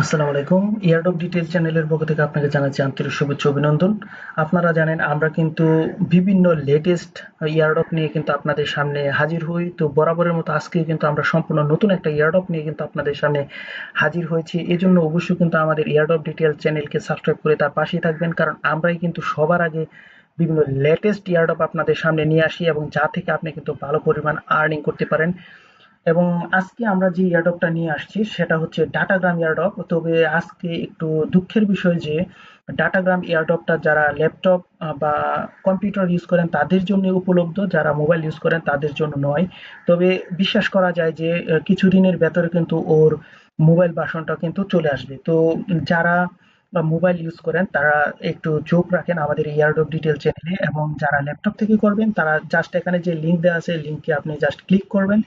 আসসালামু আলাইকুম। ইয়ারডপ ডিটেল চ্যানেলের পক্ষ থেকে আপনাকে জানাচ্ছি আন্তরিক শুভেচ্ছা, অভিনন্দন। আপনারা জানেন, আমরা কিন্তু বিভিন্ন লেটেস্ট ইয়ারডপ নিয়ে কিন্তু আপনাদের সামনে হাজির হই। তো বরাবরের মতো আজকে কিন্তু আমরা সম্পূর্ণ নতুন একটা ইয়ারডপ নিয়ে কিন্তু আপনাদের সামনে হাজির হয়েছি। এই জন্য অবশ্যই কিন্তু আমাদের ইয়ারডপ ডিটেল চ্যানেলকে সাবস্ক্রাইব করে তার পাশেই থাকবেন, কারণ আমরাই কিন্তু সবার আগে বিভিন্ন লেটেস্ট ইয়ারডপ আপনাদের সামনে নিয়ে আসি এবং যা থেকে আপনি কিন্তু ভালো পরিমাণ আর্নিং করতে পারেন। এবং আজকে আমরা যে ইয়ারডপটা নিয়ে আসছি, সেটা হচ্ছে ডাটাগ্রাম ইয়ারডপ তবে আজকে একটু দুঃখের বিষয় যে ডাটাগ্রাম ইয়ারডপটা যারা ল্যাপটপ বা কম্পিউটার ইউজ করেন, তাদের জন্য উপলব্ধ। যারা মোবাইল ইউজ করেন, তাদের জন্য নয়। তবে বিশ্বাস করা যায় যে কিছুদিনের ভেতরে কিন্তু ওর মোবাইল বাসনটা কিন্তু চলে আসবে। তো যারা মোবাইল ইউজ করেন, তারা একটু চোখ রাখেন আমাদের ইয়ারডপ ডিটেল চ্যানেলে এবং যারা ল্যাপটপ থেকে করবেন, তারা জাস্ট এখানে যে লিঙ্ক দেওয়া আছে লিঙ্কে আপনি জাস্ট ক্লিক করবেন।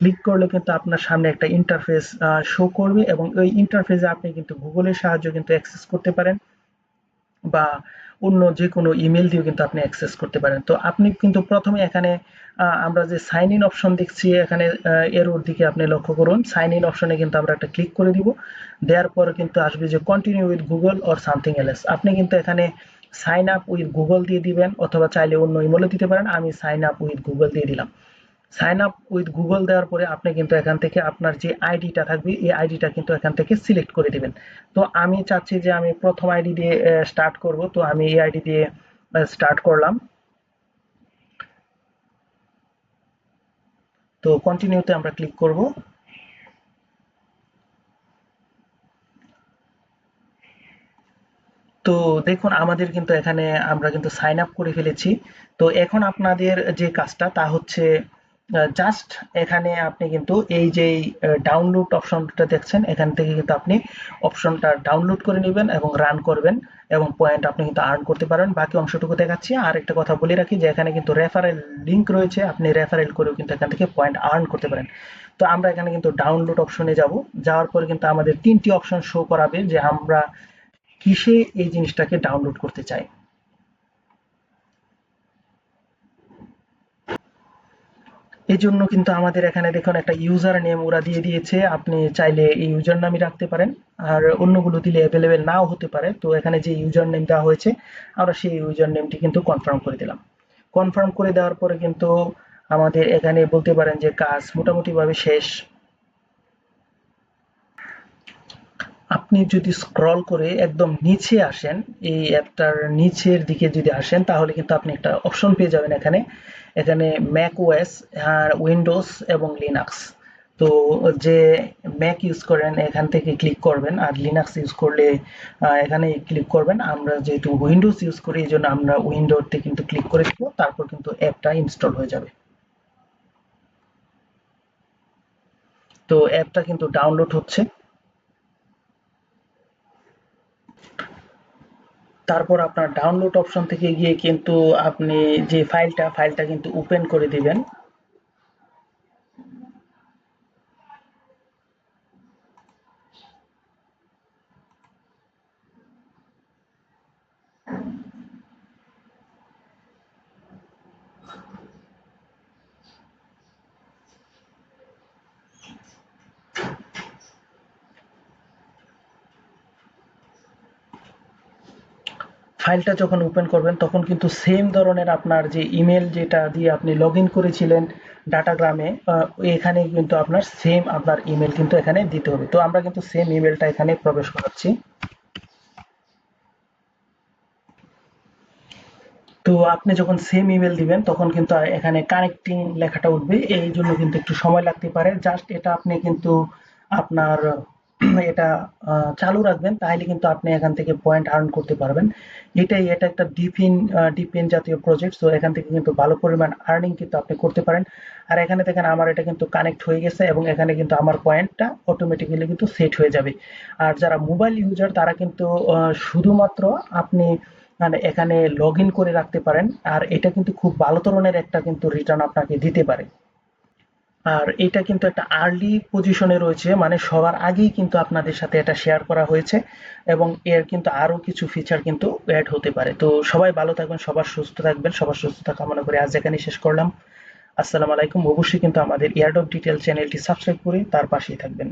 ক্লিক করলে কিন্তু আপনার সামনে একটা ইন্টারফেস শো করবে এবং ওই ইন্টারফেসে আপনি কিন্তু গুগলের সাহায্যে কিন্তু অ্যাক্সেস করতে পারেন বা অন্য যে কোনো ইমেল দিয়েও কিন্তু আপনি অ্যাক্সেস করতে পারেন। তো আপনি কিন্তু প্রথমে এখানে আমরা যে সাইন ইন অপশন দেখছি, এখানে এর ওর দিকে আপনি লক্ষ্য করুন। সাইন ইন অপশনে কিন্তু আমরা একটা ক্লিক করে দিব। দেওয়ার পর কিন্তু আসবে যে continue with Google or something else আপনি কিন্তু এখানে সাইন আপ উইথ গুগল দিয়ে দিবেন অথবা চাইলে অন্য ইমেলও দিতে পারেন। আমি সাইন আপ উইথ গুগল দিয়ে দিলাম। সাইন আপ উইথ গুগল দেওয়ার পরে আপনি কিন্তু এখান থেকে আপনার যে আইডিটা থাকবে, এই আইডিটা কিন্তু এখান থেকে সিলেক্ট করে দিবেন। তো আমি চাচ্ছি যে আমি প্রথম আইডি দিয়ে স্টার্ট করব। তো আমি এই আইডি দিয়ে স্টার্ট করলাম। তো কন্টিনিউতে আমরা ক্লিক করব। তো দেখুন, আমাদের কিন্তু এখানে আমরা কিন্তু সাইন আপ করে ফেলেছি। তো এখন আপনাদের যে কাজটা, তা হচ্ছে জাস্ট এখানে আপনি কিন্তু এই যে ডাউনলোড অপশনটা দেখছেন, এখান থেকে কিন্তু আপনি অপশনটা ডাউনলোড করে নেবেন এবং রান করবেন এবং পয়েন্ট আপনি কিন্তু আর্ন করতে পারেন। বাকি অংশটুকু দেখাচ্ছি। আর একটা কথা বলে রাখি যে, এখানে কিন্তু রেফারেল লিঙ্ক রয়েছে। আপনি রেফারেল করেও কিন্তু এখান থেকে পয়েন্ট আর্ন করতে পারেন। তো আমরা এখানে কিন্তু ডাউনলোড অপশনে যাব। যাওয়ার পরে কিন্তু আমাদের তিনটি অপশন শো করাবে যে আমরা কিসে এই জিনিসটাকে ডাউনলোড করতে চাই। এই জন্য কিন্তু আমাদের এখানে দেখুন একটা ইউজার নেম ওরা দিয়ে দিয়েছে। আপনি চাইলে এই ইউজার নামই রাখতে পারেন। আর অন্যগুলো দিলে অ্যাভেলেবেল নাও হতে পারে। তো এখানে যে ইউজার নেম দেওয়া হয়েছে, আমরা সেই ইউজার নেমটি কিন্তু কনফার্ম করে দিলাম। কনফার্ম করে দেওয়ার পরে কিন্তু আমাদের এখানে বলতে পারেন যে কাজ মোটামুটিভাবে শেষ। আপনি যদি স্ক্রল করে একদম নিচে আসেন, এই অ্যাপটার নিচের দিকে যদি আসেন, তাহলে কিন্তু আপনি একটা অপশন পেয়ে যাবেন এখানে। এখানে ম্যাক ওএস উইন্ডোজ এবং লিনাক্স তো যে ম্যাক ইউজ করেন, এখান থেকে ক্লিক করবেন। আর লিনাক্স ইউজ করলে এখানে ক্লিক করবেন। আমরা যেহেতু উইন্ডোজ ইউজ করি, এই জন্য আমরা উইন্ডোতে কিন্তু ক্লিক করে দেবো। তারপর কিন্তু অ্যাপটা ইনস্টল হয়ে যাবে। তো অ্যাপটা কিন্তু ডাউনলোড হচ্ছে। তারপর আপনার ডাউনলোড অপশন থেকে গিয়ে কিন্তু আপনি যে ফাইলটা ফাইলটা কিন্তু ওপেন করে দিবেন। ফাইলটা যখন ওপেন করবেন, তখন কিন্তু সেম ধরনের আপনার যে ইমেল যেটা দিয়ে আপনি লগ করেছিলেন ডাটাগ্রামে এখানে কিন্তু আপনার সেম আপনার ইমেল কিন্তু এখানে দিতে হবে। তো আমরা কিন্তু সেম ইমেলটা এখানে প্রবেশ করাচ্ছি। তো আপনি যখন সেম ইমেল দিবেন, তখন কিন্তু এখানে কানেক্টিং লেখাটা উঠবে। এই জন্য কিন্তু একটু সময় লাগতে পারে। জাস্ট এটা আপনি কিন্তু আপনার এটা চালু রাখবেন তাহলে কিন্তু আপনি এখান থেকে পয়েন্ট আর্ন করতে পারবেন। এটাই, এটা একটা ডিপিন ডিপিন জাতীয় প্রজেক্ট তো এখান থেকে কিন্তু ভালো পরিমাণ আর্নিং কিন্তু আপনি করতে পারেন। আর এখানে দেখেন, আমার এটা কিন্তু কানেক্ট হয়ে গেছে এবং এখানে কিন্তু আমার পয়েন্টটা অটোমেটিক্যালি কিন্তু সেট হয়ে যাবে। আর যারা মোবাইল ইউজার তারা কিন্তু শুধুমাত্র আপনি মানে এখানে লগ করে রাখতে পারেন। আর এটা কিন্তু খুব ভালো ধরনের একটা কিন্তু রিটার্ন আপনাকে দিতে পারে। আর এটা কিন্তু একটা আর্লি পজিশনে রয়েছে মানে সবার আগেই কিন্তু আপনাদের সাথে এটা শেয়ার করা হয়েছে এবং এর কিন্তু আরও কিছু ফিচার কিন্তু অ্যাড হতে পারে। তো সবাই ভালো থাকবেন, সবার সুস্থ থাকবেন, সবার সুস্থতা কামনা করে আজ এখানে শেষ করলাম। আসসালামু আলাইকুম। অবশ্যই কিন্তু আমাদের ইয়ারডপ ডিটেল চ্যানেলটি সাবস্ক্রাইব করে তার পাশেই থাকবেন।